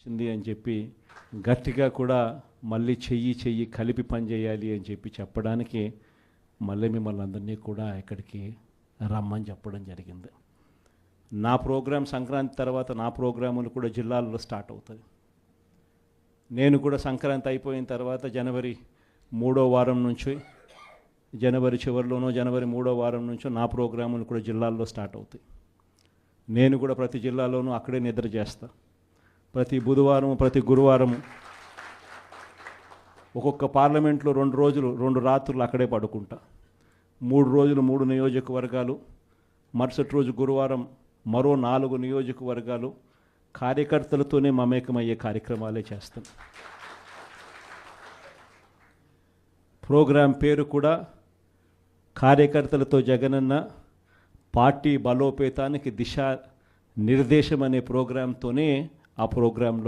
వచ్చింది అని చెప్పి గట్టిగా కూడా మళ్ళీ చెయ్యి చెయ్యి కలిపి పనిచేయాలి అని చెప్పి చెప్పడానికి మళ్ళీ మిమ్మల్ని అందరినీ కూడా ఇక్కడికి రమ్మని చెప్పడం జరిగింది. నా ప్రోగ్రాం సంక్రాంతి తర్వాత నా ప్రోగ్రాములు కూడా జిల్లాల్లో స్టార్ట్ అవుతుంది నేను కూడా సంక్రాంతి అయిపోయిన తర్వాత జనవరి మూడో వారం నుంచి జనవరి చివరిలోనో జనవరి మూడో వారం నుంచో నా ప్రోగ్రాములు కూడా జిల్లాల్లో స్టార్ట్ అవుతాయి. నేను కూడా ప్రతి జిల్లాలోనూ అక్కడే నిద్ర చేస్తాను ప్రతి బుధవారం ప్రతి గురువారం ఒక్కొక్క పార్లమెంట్లో రెండు రోజులు రెండు రాత్రులు అక్కడే పడుకుంటా. మూడు రోజులు మూడు నియోజకవర్గాలు మరుసటి రోజు గురువారం మరో నాలుగు నియోజకవర్గాలు కార్యకర్తలతోనే మమేకమయ్యే కార్యక్రమాలే చేస్తాం. ప్రోగ్రాం పేరు కూడా కార్యకర్తలతో జగనన్న పార్టీ బలోపేతానికి దిశ నిర్దేశం అనే ప్రోగ్రాంతోనే ఆ ప్రోగ్రాంలో